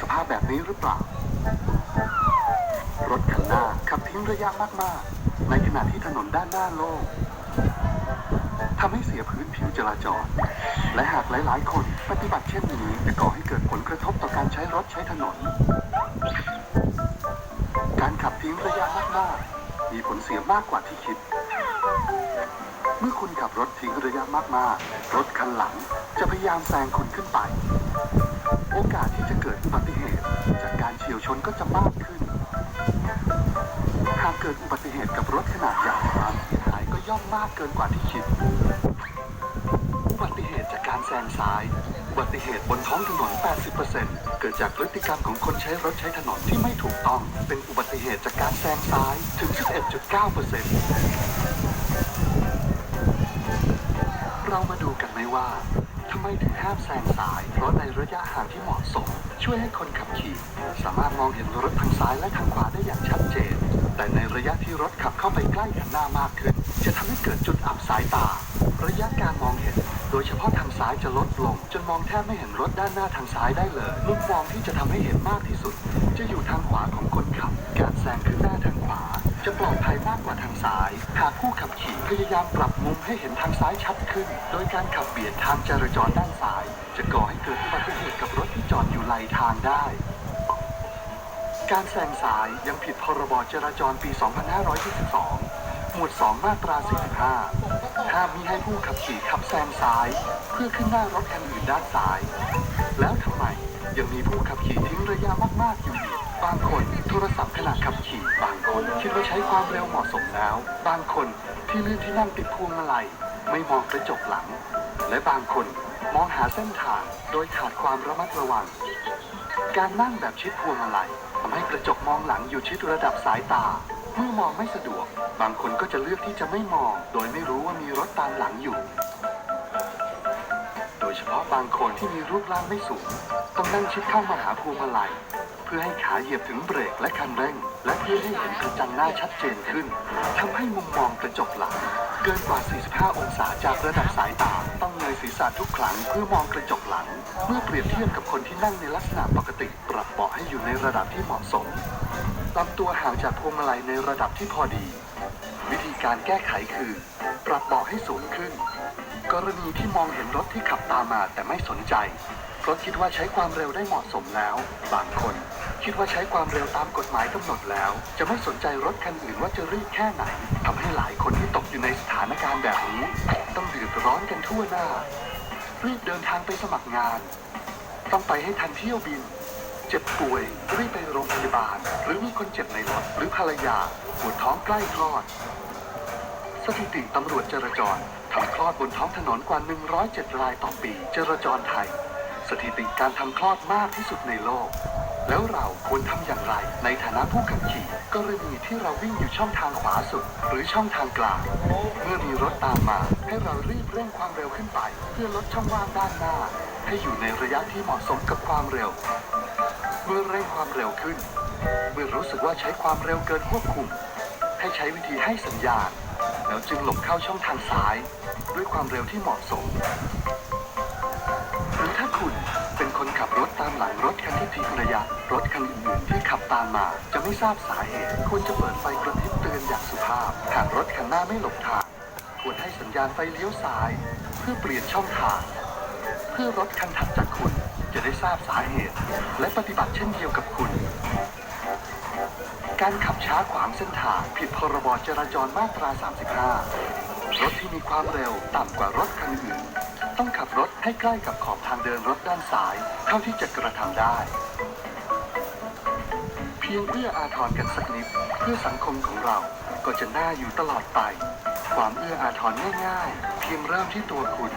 สภาพแบบนี้หรือเปล่า รถคันหน้าขับทิ้งระยะมากๆ ในขณะที่ถนนด้านหน้าโล่งทำให้เสียพื้นผิวจราจร และหากหลายๆ คนปฏิบัติเช่นนี้จะก่อให้เกิดผลกระทบต่อการใช้รถใช้ถนน การขับทิ้งระยะมากๆ มีผลเสียมากกว่าที่คิด เมื่อคุณขับรถทิ้งระยะมากๆ รถคันหลังจะพยายามแซงคุณขึ้นไป โอกาสที่จะเกิดอุบัติเหตุ จากการเฉียวชนก็จะมากขึ้น หากเกิดอุบัติเหตุกับรถขนาดใหญ่ความเสียหายก็ย่อมมากเกินกว่าที่คิด อุบัติเหตุจากการแซงซ้าย อุบัติเหตุบนท้องถนน 80%เกิดจากพฤติกรรมของคนใช้รถใช้ถนนที่ไม่ถูกต้อง เป็นอุบัติเหตุจากการแซงซ้ายถึง 11.9%เรามาดูกันไหมว่า ทำไมถึงห้ามแซงซ้าย เพราะในระยะห่างที่เหมาะสม ช่วยให้คนขับขี่ สามารถมองเห็นรถทางซ้ายและทางขวาได้อย่างชัดเจน แต่ในระยะที่รถขับเข้าไปใกล้คันหน้ามากขึ้น จะทำให้เกิดจุดอับสายตา ระยะการมองเห็น โดยเฉพาะทางซ้ายจะลดลง จนมองแทบไม่เห็นรถด้านหน้าทางซ้ายได้เลยมุมมองที่จะทำให้เห็นมากที่สุด จะอยู่ทางขวาของคนขับ การแซงขึ้นหน้าทางขวา จะปลอดภัยมากกว่าทางซ้าย หากผู้ขับขี่พยายามปรับมุมให้เห็นทางซ้ายชัดขึ้น โดยการขับเบียดทางจราจรด้านซ้าย จะก่อให้เกิดอุบัติเหตุกับรถที่จอดอยู่ไหลทางได้ การแซงซ้ายยังผิดพรบจราจรปี 2522 หมวด 2 มาตรา 45 ห้ามมิให้ผู้ขับขี่ขับแซงซ้าย เพื่อขึ้นหน้ารถคันอื่นด้านซ้าย แล้วทำไมยังมีผู้ขับขี่ทิ้งระยะมากๆอยู่อีก ทรศัพท์ขณะขับขี่บางคนคิดว่าใช้ความเร็วเหมาะสมแล้ว บางคนที่ลื่นที่นั่งติดพวงมาลัยไม่มองกระจกหลัง และบางคนมองหาเส้นทางโดยขาดความระมัดระวัง การนั่งแบบชิดพวงมาลัยทำให้กระจกมองหลังอยู่ชิดระดับสายตา เมื่อมองไม่สะดวก บางคนก็จะเลือกที่จะไม่มอง โดยไม่รู้ว่ามีรถตามหลังอยู่ ยเฉพาะบางคนที่มีรูปร่างไม่สูง ต้องนั่งชิดเข้ามาหาพวงมาลัย เพื่อให้ขาเหยียบถึงเบรกและคันเร่ง และเพื่อให้เห็นกระจังหน้าชัดเจนขึ้นทำให้มุมมองกระจกหลัง เกินกว่า 45 องศาจากระดับสายตา ต้องเงยศีรษะทุกครั้งเพื่อมองกระจกหลัง เมื่อเปรียบเทียบกับคนที่นั่งในลักษณะปกติ ปรับเบาะให้อยู่ในระดับที่เหมาะสมลำตัวห่างจากพวงมาลัยในระดับที่พอดี วิธีการแก้ไขคือ ปรับเบาะให้สูงขึ้น กรณีที่มองเห็นรถที่ขับตามมาแต่ไม่สนใจ เพราะคิดว่าใช้ความเร็วได้เหมาะสมแล้ว บางคนคิดว่าใช้ความเร็วตามกฎหมายกำหนดแล้ว จะไม่สนใจรถคันอื่นว่าจะรีบแค่ไหนทำให้หลายคนที่ตกอยู่ในสถานการณ์แบบนี้ต้องเดือดร้อนกันทั่วหน้า รีบเดินทางไปสมัครงาน ต้องไปให้ทันเที่ยวบิน เจ็บป่วยรีบไปโรงพยาบาล หรือมีคนเจ็บในรถหรือภรรยาปวดท้องใกล้คลอด สถิติตำรวจจราจร ทำคลอดบนท้องถนนกว่า 107 รายต่อปี จราจรไทย สถิติการทำคลอดมากที่สุดในโลก แล้วเราควรทำอย่างไร ในฐานะผู้ขับขี่ กรณีที่เราวิ่งอยู่ช่องทางขวาสุด หรือช่องทางกลาง เมื่อมีรถตามมา ให้เรารีบเร่งความเร็วขึ้นไป เพื่อลดช่องว่างด้านหน้า ให้อยู่ในระยะที่เหมาะสมกับความเร็ว เมื่อเร่งความเร็วขึ้น เมื่อรู้สึกว่าใช้ความเร็วเกินควบคุม ให้ใช้วิธีให้สัญญาณ แล้วจึงหลบเข้าช่องทางซ้าย ด้วยความเร็วที่เหมาะสม หรือถ้าคุณเป็นคนขับรถตามหลังรถคันที่ทิ้งระยะ รถคันอื่นๆที่ขับตามมาจะไม่ทราบสาเหตุควรจะเปิดไฟกระพริบเตือนอย่างสุภาพหากรถคันหน้าไม่หลบทางควรให้สัญญาณไฟเลี้ยวซ้าย เพื่อเปลี่ยนช่องทาง เพื่อรถคันถัดจากคุณจะได้ทราบสาเหตุ และปฏิบัติเช่นเดียวกับคุณ ช้าขวางเส้นทางผิดพรบจราจรมาตรา 35 รถที่มีความเร็วต่ำกว่ารถคันอื่น ต้องขับรถให้ใกล้กับขอบทางเดินรถด้านซ้าย เท่าที่จะกระทำได้ เพียงเอื้ออาทรกันสักนิดเพื่อสังคมของเราก็จะน่าอยู่ตลอดไป ความเอื้ออาทรง่ายๆ เพียงเริ่มที่ตัวคุณ